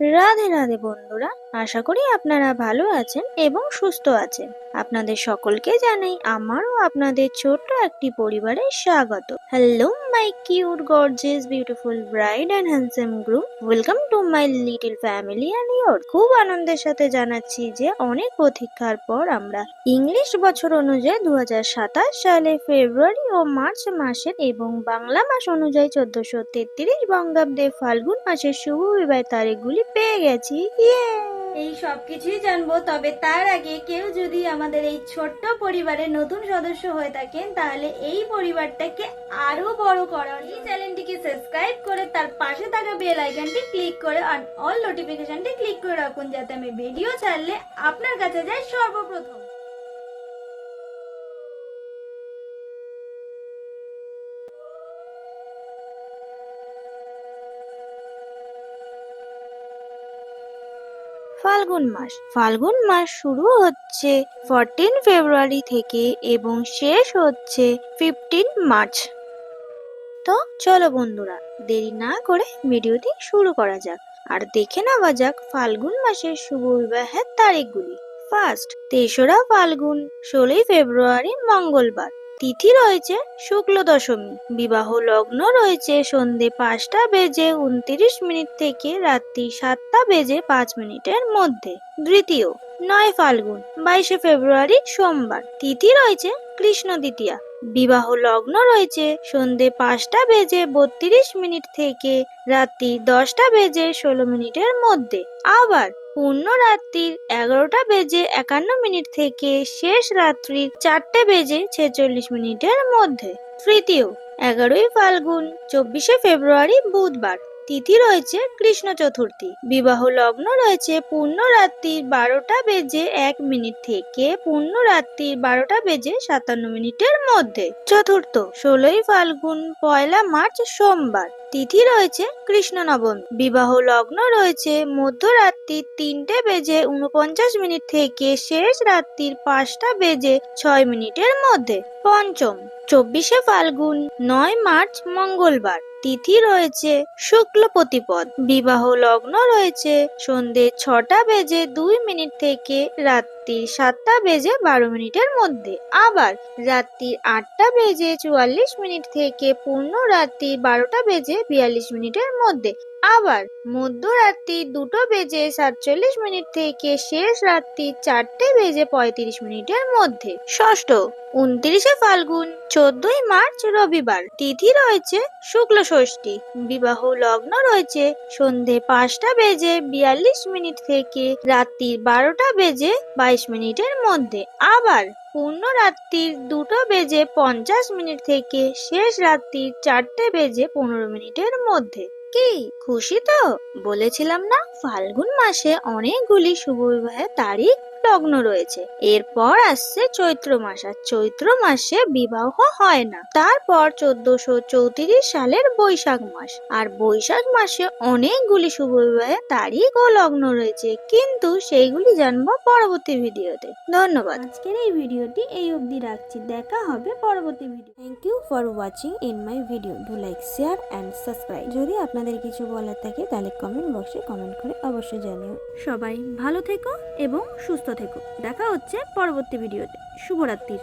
রাধে রাধে বন্ধুরা আশা করি আপনারা ভালো আছেন এবং সুস্থ আছেন। আপনাদের সকলকে জানাই আমারও আপনাদের ছোট্ট একটি পরিবারে স্বাগত। Hello my cute gorgeous beautiful bride and handsome group welcome to my little family and your খুব আনন্দের সাথে জানাচ্ছি যে অনেক প্রতীক্ষার পর আমরা ইংলিশ বছর অনুযায়ী দু হাজার সাতাশ সালে ফেব্রুয়ারি ও মার্চ মাসের এবং বাংলা মাস অনুযায়ী চোদ্দশো তেত্রিশ বঙ্গাব্দে ফাল্গুন মাসের শুভ বিবাহ তারিখগুলি পেয়ে গেছি। ইয়ে এই সব কিছুই জানব। তবে তার আগে কেউ যদি আমাদের এই ছোট্ট পরিবারের নতুন সদস্য হয়ে থাকেন, তাহলে এই পরিবারটাকে আরও বড় করার এই চ্যানেলটিকে সাবস্ক্রাইব করে তার পাশে থাকা বেল আইকনটি ক্লিক করে আর অল নোটিফিকেশনটি ক্লিক করে রাখুন, যাতে আমি ভিডিও ছাড়লে আপনার কাছে যায় সর্বপ্রথম। ফাল্গুন মাস। ফাল্গুন মাস শুরু হচ্ছে ফোরটিন ফেব্রুয়ারি থেকে এবং শেষ হচ্ছে ফিফটিন মার্চ তো চলো বন্ধুরা, দেরি না করে ভিডিওটি শুরু করা যাক। আর দেখে নেওয়া যাক ফাল্গুন মাসের শুভ বিবাহের তারিখগুলি। ফার্স্ট তেসরা ফাল্গুন, ষোলোই ফেব্রুয়ারি মঙ্গলবার। তিথি রয়েছে শুক্ল দশমী। বিবাহ লগ্ন রয়েছে সন্ধে পাঁচটা বেজে উনত্রিশ মিনিট থেকে রাত্রি সাতটা বেজে পাঁচ মিনিটের মধ্যে। দ্বিতীয়, নয় ফাল্গুন, বাইশে ফেব্রুয়ারি সোমবার। তিথি রয়েছে কৃষ্ণ দ্বিতীয়া। বিবাহ লগ্ন রয়েছে। সন্ধে পাঁচটা বেজে বত্রিশ মিনিট থেকে রাত্রি দশটা বেজে ষোলো মিনিটের মধ্যে। আবার পূর্ণ রাত্রির এগারোটা বেজে একান্ন মিনিট থেকে শেষ রাত্রির চারটে বেজে ছেচল্লিশ মিনিটের মধ্যে। তৃতীয়, এগারোই ফাল্গুন, চব্বিশে ফেব্রুয়ারি বুধবার। তিথি রয়েছে কৃষ্ণ চতুর্থী। বিবাহ লগ্ন রয়েছে পূর্ণ রাত্রির বারোটা বেজে এক মিনিট থেকে পূর্ণ রাত্রির বারোটা বেজে সাতান্ন মিনিটের মধ্যে। চতুর্থ, ষোলোই ফাল্গুন, পয়লা মার্চ, সোমবার। তিথি রয়েছে কৃষ্ণ নবমী। বিবাহ লগ্ন রয়েছে মধ্যরাত্রির তিনটে বেজে উনপঞ্চাশ মিনিট থেকে শেষ রাত্রির পাঁচটা বেজে ছয় মিনিটের মধ্যে। পঞ্চম, চব্বিশে ফাল্গুন, নয় মার্চ, মঙ্গলবার। তিথি রয়েছে শুক্ল প্রতিপদ। বিবাহ লগ্ন রয়েছে সন্ধে ছটা বেজে দুই মিনিট থেকে রাত্রি সাতটা বেজে বারো মিনিটের মধ্যে। আবার রাত্রি আটটা বেজে চুয়াল্লিশ মিনিট থেকে পূর্ণ রাত্রি বারোটা বেজে বিয়াল্লিশ মিনিটের মধ্যে। আবার মধ্যরাত্রি দুটো বেজে সাতচল্লিশ মিনিট থেকে শেষ রাত্রি চারটে বেজে পঁয়ত্রিশ মিনিটের মধ্যে। ষষ্ঠ, উনত্রিশে ফাল্গুন, চোদ্দই মার্চ রবিবার। তিথি রয়েছে শুক্ল ষষ্ঠী। বিবাহ লগ্ন রয়েছে সন্ধে পাঁচটা বেজে বিয়াল্লিশ মিনিট থেকে রাত্রির বারোটা বেজে বাইশ মিনিটের মধ্যে। আবার পূর্ণ রাত্রির দুটো বেজে পঞ্চাশ মিনিট থেকে শেষ রাত্রির চারটে বেজে পনেরো মিনিটের মধ্যে। কি, খুশি তো? বলেছিলাম না, ফাল্গুন মাসে অনেকগুলি শুভ বিবাহের তারিখ লগ্ন রয়েছে। এরপর আসছে চৈত্র মাস, আর চৈত্র মাসে বিবাহ হয় না। তারপর চোদ্দশো চৌত্রিশ সালের বৈশাখ মাস, আর বৈশাখ মাসে অনেকগুলি শুভ বিবাহের তারিখ ও লগ্ন রয়েছে। কিন্তু সেইগুলি জানব পরবর্তী ভিডিওতে। ধন্যবাদ। আজকের এই ভিডিওটি এই অবধি রাখছি। দেখা হবে পরবর্তী video thank you for watching in my video do like share and subscribe যদি আপনাদের কিছু বলার থাকে, তাহলে কমেন্ট বক্সে কমেন্ট করে অবশ্যই জানিও। সবাই ভালো থেকো এবং সুস্থ থেকো। দেখা হচ্ছে পরবর্তী ভিডিওতে। শুভরাত্রির